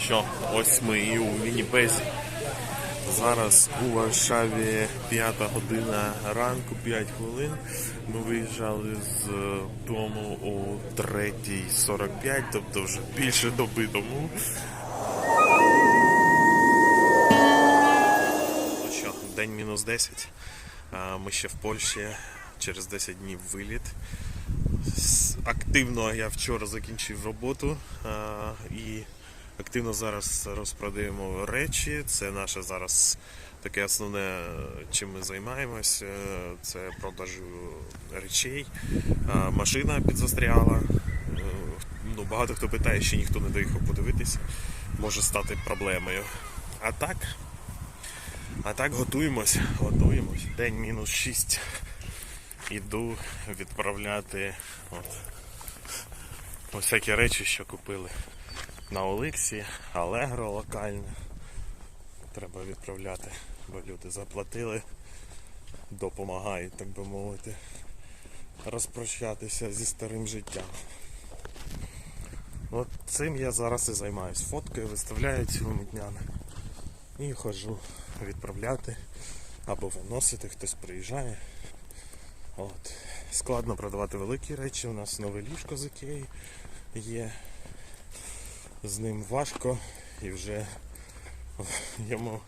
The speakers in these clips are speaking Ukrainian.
що ось ми і у Вінніпезі. Зараз у Варшаві 5 година ранку, 5 хвилин. Ми виїжджали з дому о 3.45, тобто вже більше доби тому. Ну що, день мінус 10. Ми ще в Польщі через 10 днів виліт. Активно я вчора закінчив роботу і активно зараз розпродаємо речі. Це наше зараз таке основне, чим ми займаємось. Е, Це продаж речей. Машина підзастряла. Е, Ну, багато хто питає, ще ніхто не доїхав подивитися. Може стати проблемою. А так, а так готуємось, готуємось. День мінус 6. Іду відправляти от, ось всякі речі, що купили на Оликсі, Allegro локальне. Треба відправляти, бо люди заплатили, допомагають, так би мовити, розпрощатися зі старим життям. От цим я зараз і займаюсь. Фоткаю, виставляю цілими днями. І ходжу відправляти або виносити, хтось приїжджає. От. Складно продавати великі речі. У нас нове ліжко з Ікеї є. З ним важко і вже йому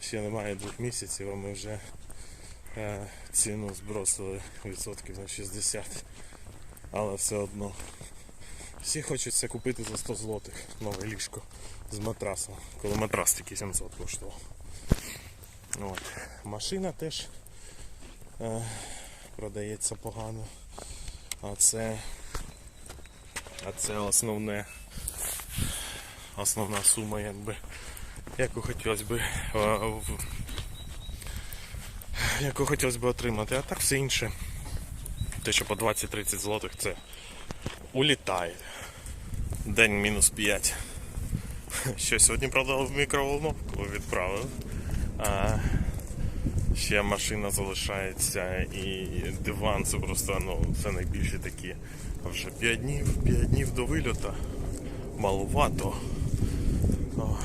ще немає двох місяців, а ми вже е, ціну збросили відсотків на 60. Але все одно. Всі хочуть це купити за 100 злотих нове ліжко з матрасом, коли матрас тільки 700 коштував. От. Машина теж е, продається погано. А це, а це основне, основна сума, якби, яку хотілося б, яку хотілося б отримати. А так все інше. Те, що по 20-30 злотих це улітає. День мінус 5. Що сьогодні продав в мікроволновку, відправив. А, ще машина залишається і диван це просто ну, це найбільші такі. Вже 5 днів, 5 днів до вильоту. Малувато. О,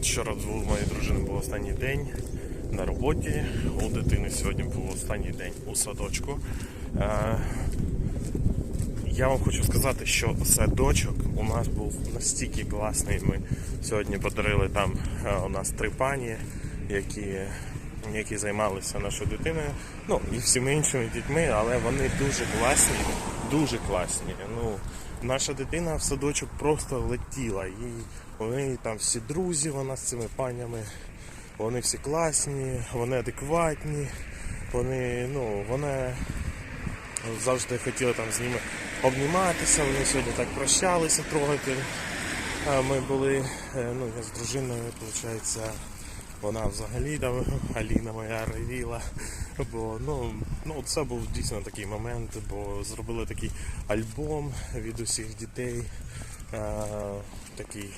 Вчора у моєї дружини був останній день на роботі. У дитини сьогодні був останній день у садочку. А, я вам хочу сказати, що садочок у нас був настільки класний. Ми сьогодні подарили там е, у нас три пані, які, які займалися нашою дитиною. Ну і всіма іншими дітьми, але вони дуже класні, дуже класні. Ну, наша дитина в садочок просто летіла. Їй вони там всі друзі, вона з цими панями. Вони всі класні, вони адекватні, вони, ну, вони завжди хотіли там з ними обніматися, вони сьогодні так прощалися трогати. Ми були, е, ну, я з дружиною, виходить, вона взагалі там, Аліна моя ревіла. Бо ну, ну, це був дійсно такий момент, бо зробили такий альбом від усіх дітей, е, такий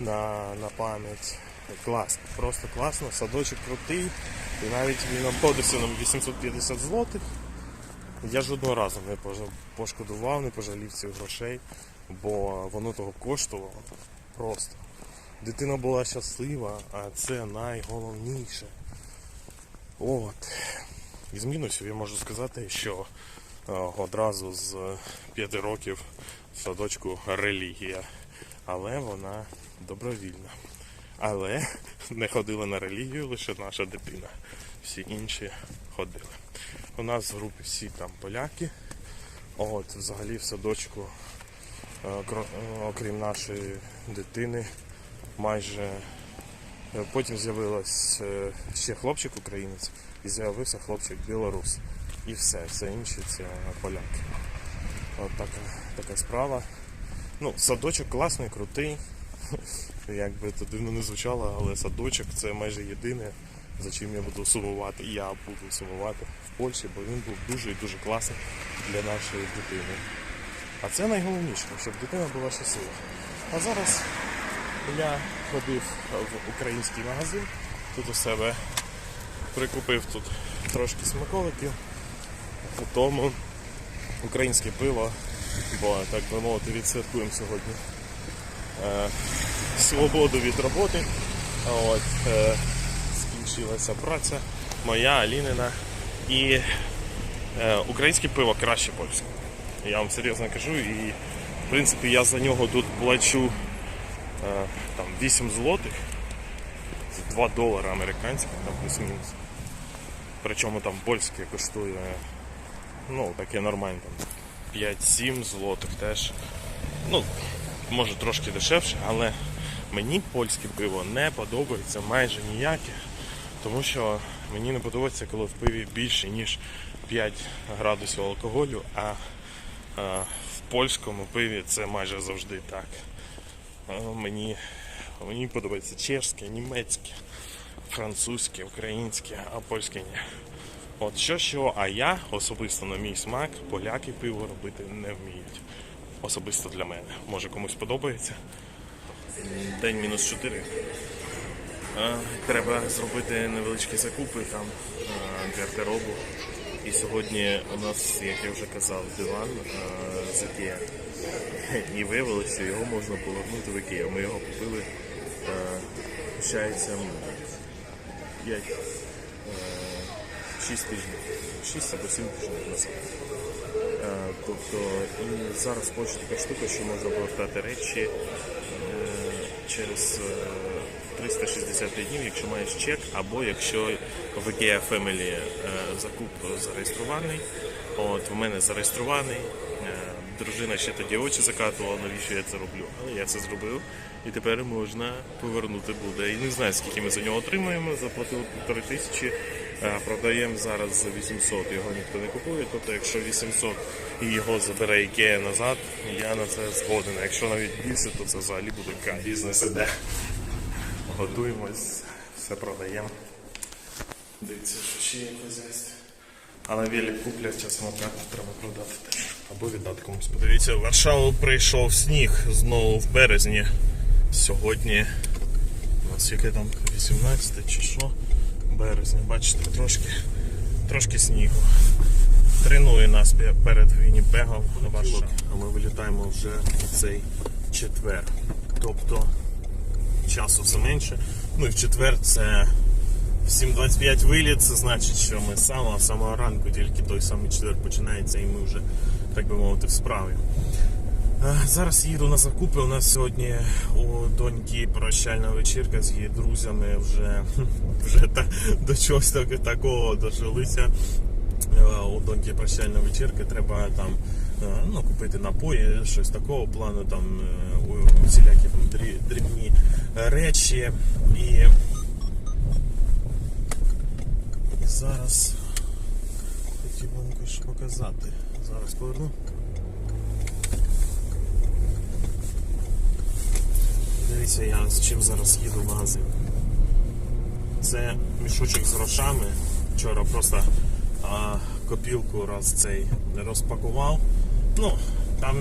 на, на пам'ять. Класно, просто класно, садочок крутий. І навіть він обходився нам 850 злотих. Я жодного разу не пошкодував, не пожалів цих грошей, бо воно того коштувало просто. Дитина була щаслива, а це найголовніше. От. Із мінусів я можу сказати, що е, одразу з 5 років в садочку релігія, але вона добровільна. Але не ходила на релігію лише наша дитина. Всі інші ходили. У нас в групі всі там поляки. От, взагалі в садочку, е, е, окрім нашої дитини, майже потім з'явилось е, ще хлопчик українець і з'явився хлопчик білорус. І все, все інше це поляки. От така, така справа. Ну, садочок класний, крутий. Як би це дивно не звучало, але садочок це майже єдине, за чим я буду сумувати. Я буду сумувати в Польщі, бо він був дуже і дуже класний для нашої дитини. А це найголовніше, щоб дитина була щаслива. А зараз я ходив в український магазин, тут у себе прикупив тут трошки смаколиків, тому українське пиво, бо так би мовити, відсвяткуємо сьогодні е, свободу від роботи. От, е, скінчилася праця моя, Алінина. І е, українське пиво краще польського. Я вам серйозно кажу. І в принципі я за нього тут плачу там 8 злотих. Це 2 долари американських, там плюс-мінус. Причому там польське коштує ну, таке нормальне там 5-7 злотих теж. Ну, може трошки дешевше, але мені польське пиво не подобається майже ніяке. Тому що мені не подобається, коли в пиві більше, ніж 5 градусів алкоголю, а, а в польському пиві це майже завжди так. Мені, мені подобається чешське, німецьке, французьке, українське, а польське ні. От що що, а я особисто на мій смак поляки пиво робити не вміють. Особисто для мене. Може комусь подобається. День мінус 4. Е, Треба зробити невеличкі закупи там гардеробу. І сьогодні у нас, як я вже казав, диван з Ікеа. І виявилося, що його можна повернути в Ікеа. Ми його купили, е, 5, 6 тижнів. 6 або 7 тижнів назад. Е, Тобто і зараз в така штука, що можна повертати речі е, через е, 365 днів, якщо маєш чек, або якщо в IKEA Family е, закуп зареєстрований. От в мене зареєстрований. Дружина ще тоді очі закатувала, навіщо я це роблю. Але я це зробив. І тепер можна повернути буде. І не знаю, скільки ми за нього отримаємо. Заплатили півтори тисячі, е, продаємо зараз за 800, його ніхто не купує. Тобто, якщо 800 і його забере IKEA назад, я на це згоден. А Якщо навіть більше, то це взагалі буде ка- бізнес іде. Готуємось, все продаємо. Дивіться, що ще є в хазяйстві. Але велик куплять, зараз самокат треба продати. Або віддати комусь. Подивіться, в Варшаву прийшов сніг знову в березні. Сьогодні у нас яке там 18 чи що? Березня, бачите, трошки, трошки снігу. Тренує нас перед Вінніпегом на Варшаву. А ми вилітаємо вже в цей четвер. Тобто часу все менше. Ну і в четвер це в 7.25 виліт, це значить, що ми з самого самого ранку, тільки той самий четвер починається, і ми вже, так би мовити, в справі. Е, Зараз їду на закупи. У нас сьогодні у доньки прощальна вечірка з її друзями вже, вже та, до чогось так, такого дожилися. Е, У доньки прощальна вечірка, треба там е, ну, купити напої, щось такого плану, там усілякі там дрібні речі. І зараз хотів вам кое-що показати. Зараз поверну. Дивіться, я з чим зараз їду в магазин. Це мішочок з грошами. Вчора просто а, копілку раз цей розпакував. Ну, там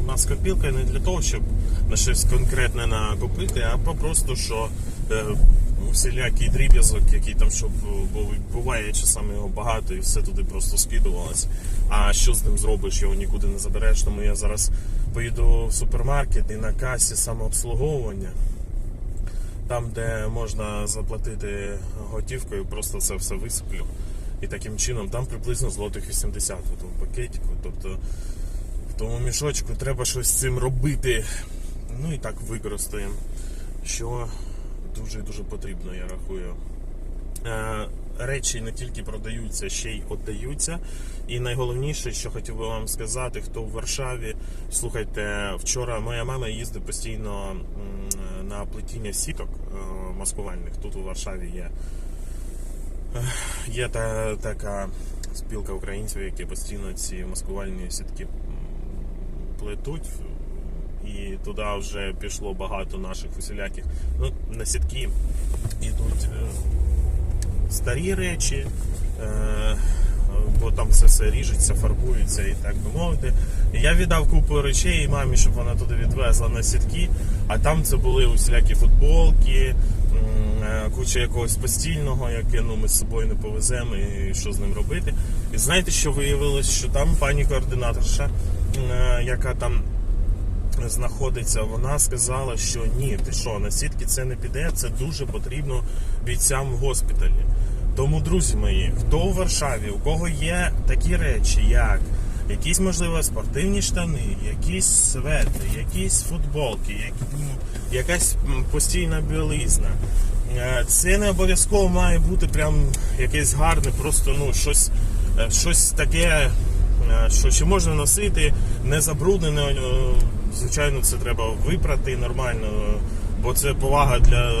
у нас копілка не для того, щоб на щось конкретне накопити, а просто що е, всілякий дріб'язок, який там щоб бо буває часами його багато і все туди просто скидувалось. А що з ним зробиш, його нікуди не забереш. Тому я зараз поїду в супермаркет і на касі самообслуговування. Там, де можна заплатити готівкою, просто це все висиплю. І таким чином там приблизно злотих 80 у тому пакетику. Тобто в тому мішочку треба щось з цим робити. Ну і так використаємо. Що дуже дуже потрібно, я рахую. Е, Речі не тільки продаються, ще й віддаються. І найголовніше, що хотів би вам сказати, хто в Варшаві, слухайте, вчора моя мама їздить постійно на плетіння сіток е, маскувальних. Тут у Варшаві є, е, є та, така спілка українців, які постійно ці маскувальні сітки плетуть. І туди вже пішло багато наших усіляких. Ну, на сітки йдуть е, старі речі, е, бо там все все ріжеться, фарбується і так би мовити. Я віддав купу речей мамі, щоб вона туди відвезла на сітки, а там це були усілякі футболки, е, куча якогось постільного, яке ну, ми з собою не повеземо і що з ним робити. І знаєте, що виявилось, що там пані координаторша, яка там знаходиться, вона сказала, що ні, ти що, на сітки це не піде, це дуже потрібно бійцям в госпіталі. Тому, друзі мої, хто у Варшаві, у кого є такі речі, як якісь, можливо, спортивні штани, якісь свети, якісь футболки, як, ну, якась постійна білизна. Е, Це не обов'язково має бути прям якесь гарне, просто ну щось, е, щось таке, е, що ще можна носити, не забруднене. Звичайно, це треба випрати нормально, бо це повага для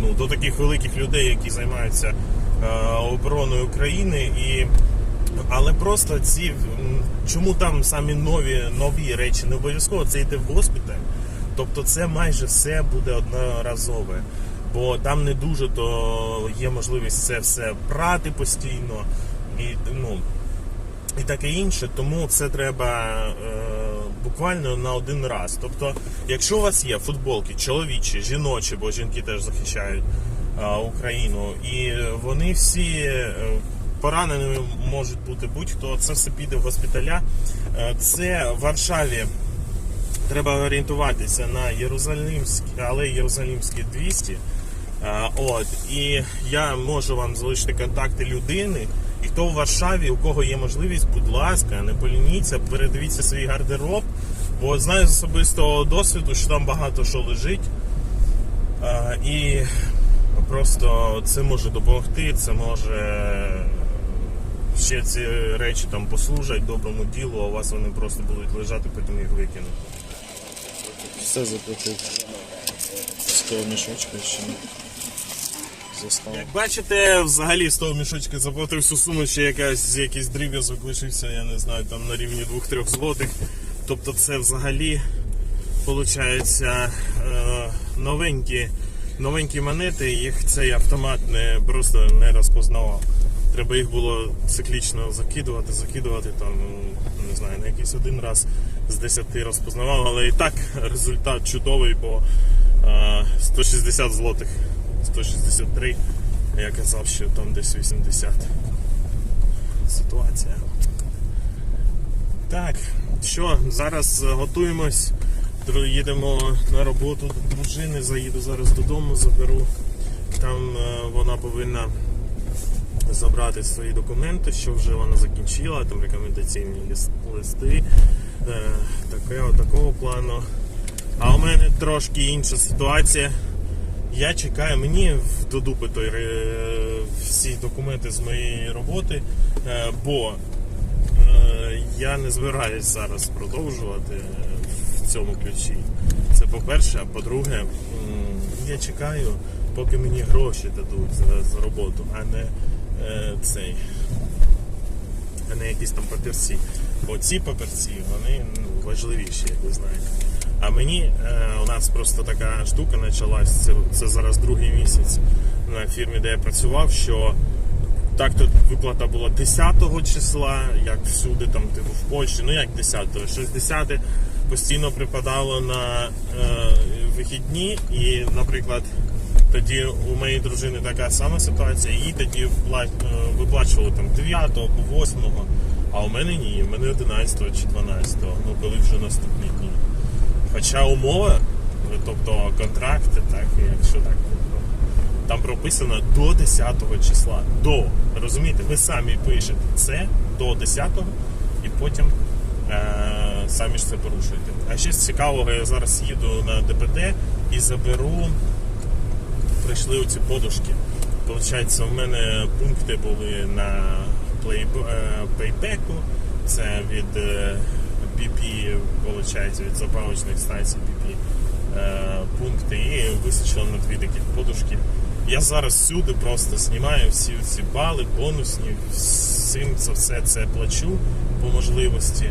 ну, до таких великих людей, які займаються е, обороною України. І але просто ці чому там самі нові нові речі не обов'язково це йде в госпіталь. Тобто це майже все буде одноразове. Бо там не дуже то є можливість це все прати постійно і ну і таке інше. Тому це треба е, буквально на один раз. Тобто, якщо у вас є футболки, чоловічі, жіночі, бо жінки теж захищають е, Україну, і вони всі. е, Пораненими можуть бути будь-хто, це все піде в госпіталя. Е, Це в Варшаві треба орієнтуватися на Єрусалимській, але Єрусалимській 200. А, От, і я можу вам залишити контакти людини. І хто в Варшаві, у кого є можливість, будь ласка, не полініться, передивіться свій гардероб, бо знаю з особистого досвіду, що там багато що лежить. А, і просто це може допомогти, це може ще ці речі там послужать доброму ділу, а у вас вони просто будуть лежати, потім їх викинути. Все заплатив. З того мішочка ще застав. Як бачите, взагалі з того мішочка заплатив всю суму, ще якась, якийсь дріб'язок лишився, я не знаю, там на рівні 2-3 злотих. Тобто це взагалі виходить новенькі, новенькі монети, їх цей автомат не, просто не розпознавав. Треба їх було циклічно закидувати, закидувати там, ну, не знаю, на якийсь один раз з 10 розпознавав, але і так результат чудовий, бо е, 160 злотих, 163, я казав, що там десь 80 ситуація. Так, що, зараз е, готуємось, їдемо на роботу до дружини, заїду зараз додому, заберу. Там е, вона повинна забрати свої документи, що вже вона закінчила, там рекомендаційні листи, е, таке, такого плану. А у мене трошки інша ситуація. Я чекаю, мені до дупи той, всі документи з моєї роботи, бо я не збираюсь зараз продовжувати в цьому ключі. Це по-перше, а по-друге, я чекаю, поки мені гроші дадуть за, за роботу, а не е, цей, а не якісь там папірці. Бо ці папірці вони важливіші, як ви знаєте. А мені е, у нас просто така штука почалась, це, це зараз другий місяць на фірмі, де я працював, що так тут виплата була 10-го числа, як всюди, там типу в Польщі, ну як 10, щось 10 постійно припадало на е, вихідні, і, наприклад, тоді у моєї дружини така сама ситуація, їй тоді е, виплачували там 9 або 8, а у мене ні, у мене 11 чи 12, ну коли вже наступні дні. Хоча умова, е, тобто контракти, так, якщо так, там прописано до 10 числа. До. Розумієте, ви самі пишете це до 10 і потім е, самі ж це порушуєте. А ще з цікавого, я зараз їду на ДПД і заберу. Прийшли оці подушки. Получається, в мене пункти були на е, це від е, BP, виходить, від заправочних станцій BP е, пункти і вистачило на дві такі подушки. Я зараз всюди просто знімаю всі ці бали, бонусні, всім за все це плачу по можливості.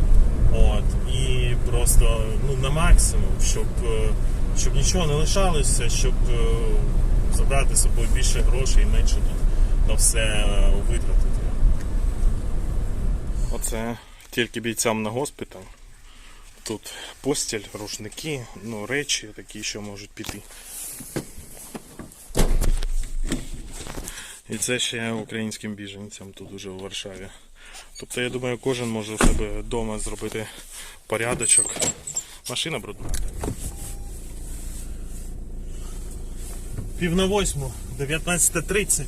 От, і просто ну, на максимум, щоб, е, щоб нічого не лишалося, щоб е, забрати з собою більше грошей і менше тут на все е, витратити. Оце тільки бійцям на госпіталь. Тут постіль, рушники, ну, речі такі, що можуть піти. І це ще українським біженцям тут уже у Варшаві. Тобто я думаю, кожен може у себе вдома зробити порядочок. Машина брудна. Пів на восьму, 19.30,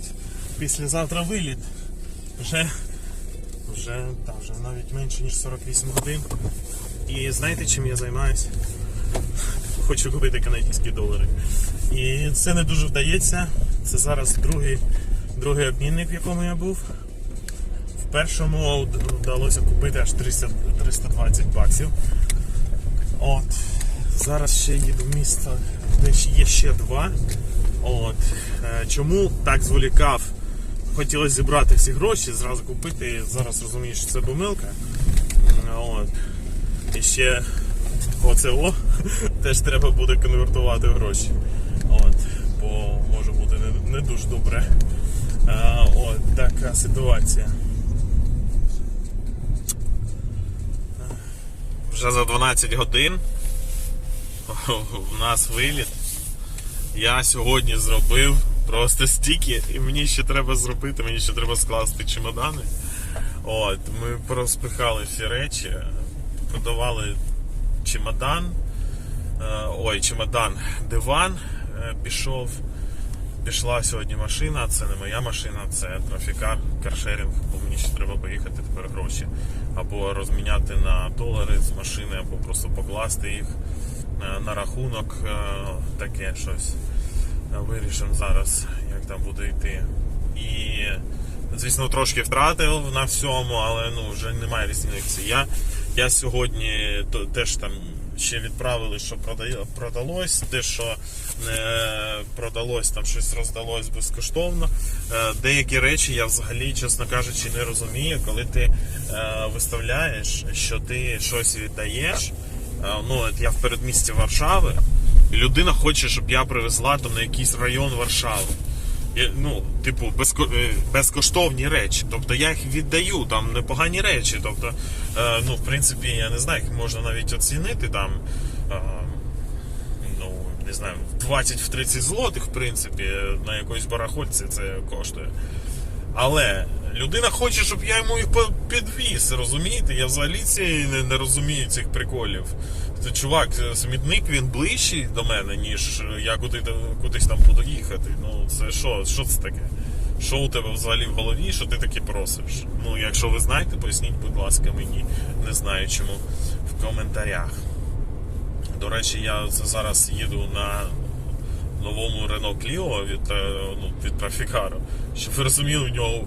післязавтра виліт. Вже вже, та, вже навіть менше ніж 48 годин. І знаєте чим я займаюся? Хочу купити канадські долари. І це не дуже вдається. Це зараз другий другий обмінник, в якому я був. В першому вдалося купити аж 300, 320 баксів. От. Зараз ще їду в місто, де є ще два. От. Е, Чому так зволікав? Хотілося зібрати всі гроші, зразу купити. Зараз розумію, що це помилка. От. І ще оце о теж треба буде конвертувати гроші. От. Бо може бути не, не дуже добре. А, от така ситуація. Вже за 12 годин у нас виліт. Я сьогодні зробив просто стільки, і мені ще треба зробити, мені ще треба скласти чемодани. От, ми порозпихали всі речі, продавали чемодан. Е, Ой, чемодан, диван е, пішов. Пішла сьогодні машина, це не моя машина, це трафікар, каршеринг, бо мені ще треба поїхати тепер гроші. Або розміняти на долари з машини, або просто покласти їх е, на рахунок, е, таке щось. Е, Вирішимо зараз, як там буде йти. І, звісно, трошки втратив на всьому, але ну, вже немає різниці. Я, я сьогодні теж там ще відправили, що продалось, те, що не продалось, там щось роздалось безкоштовно. Е, Деякі речі я взагалі, чесно кажучи, не розумію, коли ти е, виставляєш, що ти щось віддаєш. Е, Ну, от я в передмісті Варшави, і людина хоче, щоб я привезла там на якийсь район Варшави. Ну, типу, безко, е, безкоштовні речі. Тобто я їх віддаю, там непогані речі. Тобто, е, ну, в принципі, я не знаю, їх можна навіть оцінити там. Е, ну, не знаю, в 20-30 злотих, в принципі, на якоїсь барахольці це коштує. Але людина хоче, щоб я йому їх підвіз, розумієте? Я взагалі ці не, не розумію цих приколів. Це, чувак, смітник він ближчий до мене, ніж я куди, кудись там буду їхати. Ну, це що? Що це таке? Що у тебе взагалі в голові, що ти таке просиш? Ну, якщо ви знаєте, поясніть, будь ласка, мені не знаю чому в коментарях. До речі, я зараз їду на новому Renault Clio від, е, ну, від Traficaro. Щоб ви розуміли, у нього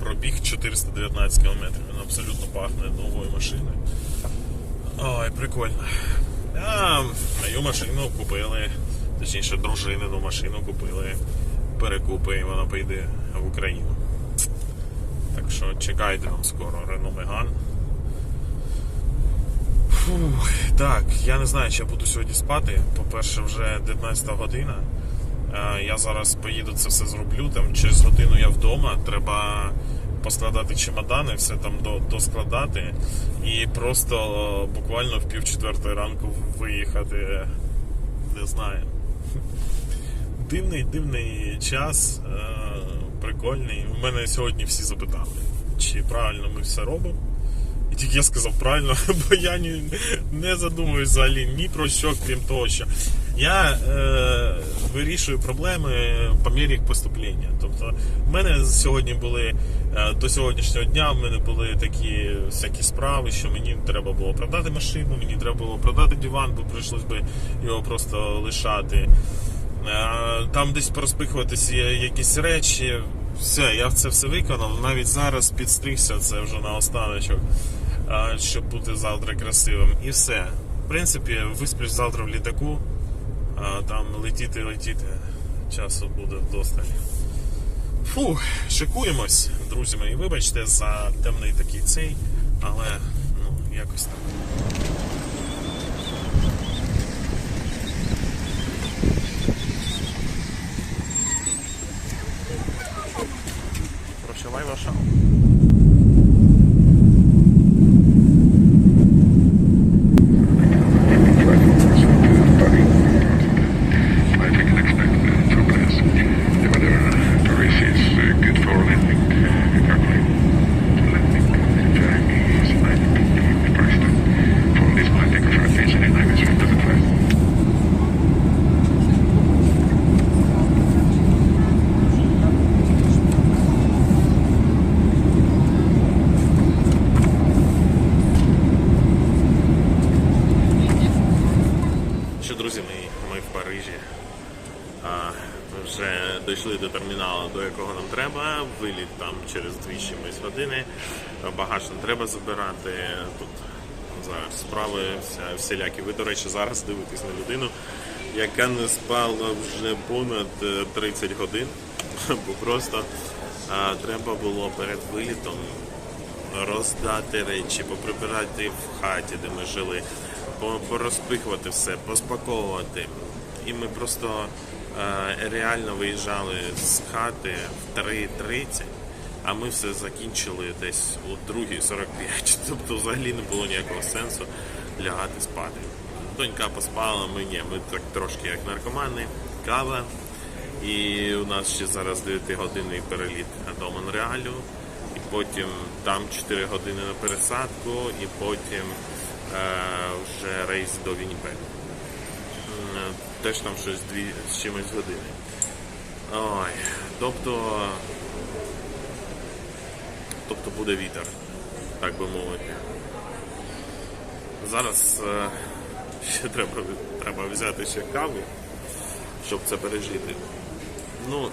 пробіг 419 км. Він абсолютно пахне новою машиною. Ой, прикольно. А, мою машину купили, точніше, дружинину машину купили. Перекупи, і вона поїде в Україну. Так що чекайте нам скоро Megane. Фух, так, я не знаю, чи я буду сьогодні спати. По-перше, вже 19 година. Е, Я зараз поїду це все зроблю. Там через годину я вдома. Треба поскладати чемодани, все там доскладати. І просто е, буквально в пів четвертої ранку виїхати. Не знаю. Дивний, дивний час, е, прикольний. У мене сьогодні всі запитали, чи правильно ми все робимо. І тільки я сказав правильно, бо я ні, не задумуюсь взагалі ні про що, крім того, що я е, вирішую проблеми по мірі їх поступлення. Тобто, в мене сьогодні були е, до сьогоднішнього дня в мене були такі всякі справи, що мені треба було продати машину, мені треба було продати диван, бо прийшлось би його просто лишати. Е, Там десь порозпихуватися якісь речі. Все, я це все виконав. Навіть зараз підстригся це вже на останочок, е, щоб бути завтра красивим. І все. В принципі, висплюсь завтра в літаку, а там летіти, летіти. Часу буде вдосталь. Фух, шикуємось, друзі мої. Вибачте за темний такий цей, але ну, якось так. Прощавай Варшаву. Там через 2 чимось години. Багаж не треба забирати. Тут зараз справи вся, всілякі. Ви, до речі, зараз дивитесь на людину, яка не спала вже понад е, 30 годин, бо просто а, треба було перед вилітом роздати речі, поприбирати в хаті, де ми жили, порозпихувати все, поспаковувати. І ми просто е, реально виїжджали з хати в 3.30, а ми все закінчили десь у 2.45. Тобто взагалі не було ніякого сенсу лягати спати. Донька поспала, ми ні, ми так трошки як наркомани, кава. І у нас ще зараз 9-годинний переліт до Монреалю. І потім там 4 години на пересадку, і потім е, вже рейс до Вінніпега. Теж там щось дві з чимось години. Ой, тобто. Тобто буде вітер, так би мовити. Зараз е, ще треба, треба взяти ще каву, щоб це пережити. Ну,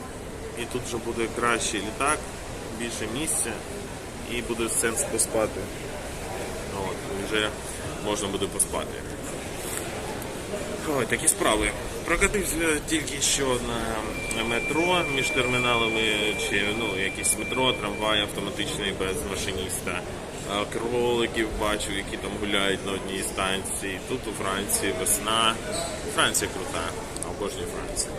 і тут вже буде кращий літак, більше місця і буде сенс поспати. От, вже можна буде поспати. Ой, такі справи. Прокатився тільки що на метро між терміналами, чи ну, якісь метро, трамвай автоматичний без машиніста. Кроликів бачу, які там гуляють на одній станції. Тут у Франції весна. Франція крута, обожнюю Францію.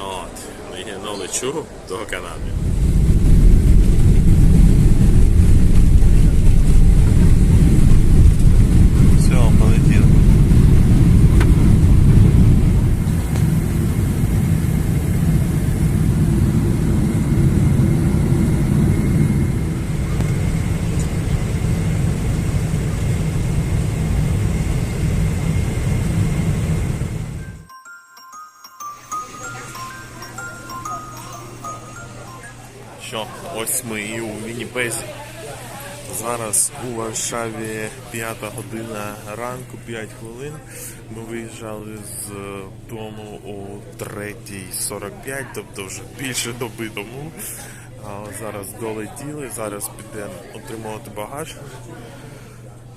От, і, ну лечу до Канади. Ми і у Вінніпезі. Зараз у Варшаві 5 година ранку, 5 хвилин. Ми виїжджали з дому о 3.45, тобто вже більше доби тому. Зараз долетіли, зараз підемо отримувати багаж.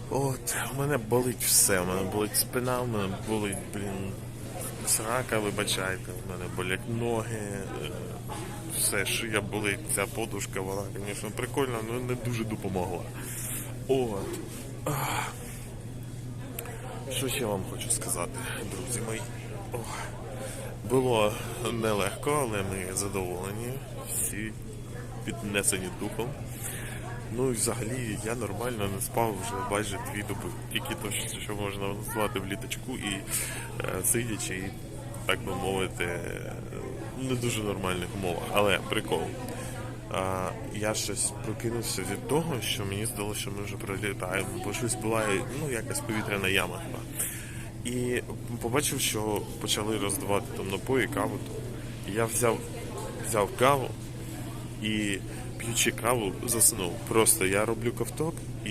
От, у мене болить все, у мене болить спина, у мене болить, блін, срака, вибачайте, у мене болять ноги, е, все, шия болить, ця подушка, вона, звісно, прикольна, але не дуже допомогла. От. Що ще вам хочу сказати, друзі мої? Ох. Було нелегко, але ми задоволені, всі піднесені духом. Ну і взагалі я нормально не спав вже майже дві доби. Тільки то, що можна назвати в літачку і е, сидячи, і, так би мовити, не дуже нормальних умовах. Але прикол. А, я щось прокинувся від того, що мені здалося, що ми вже прилітаємо, бо щось була ну, якась повітряна яма. І побачив, що почали роздавати там напої, каву. І я взяв, взяв каву і п'ючи каву, заснув. Просто я роблю ковток і,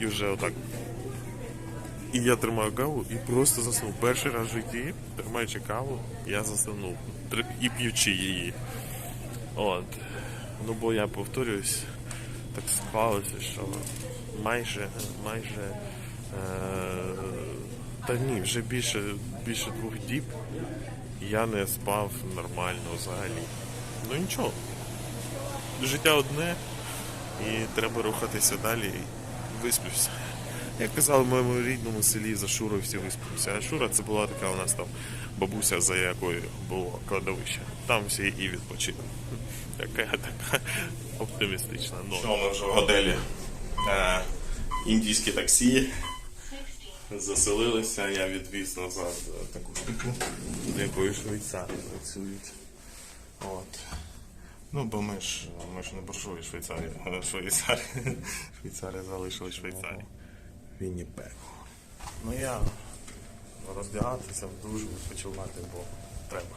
і вже отак. І я тримаю каву і просто заснув. Перший раз в житті, тримаючи каву, я заснув. І п'ючи її. От. Ну бо я повторююсь, так склалося, що майже, майже. Е- та ні, вже більше, більше двох діб я не спав нормально взагалі. Ну нічого. Життя одне і треба рухатися далі висплюся. Як казали в моєму рідному селі за Шурою всі висплюся. А Шура це була така у нас там бабуся, за якою було кладовище. Там всі і відпочили. Така така оптимістична нота. Що ми вже в готелі? Е, індійське таксі. Заселилися, я відвіз назад таку штуку, з якою Швейцарії працюють. От. Ну, бо ми ж, ми ж не буржуї. Швейцарії. Швейцарія залишили Швейцарію. Вінніпегу. Ну я роздягатися в душ, відпочивати, бо треба.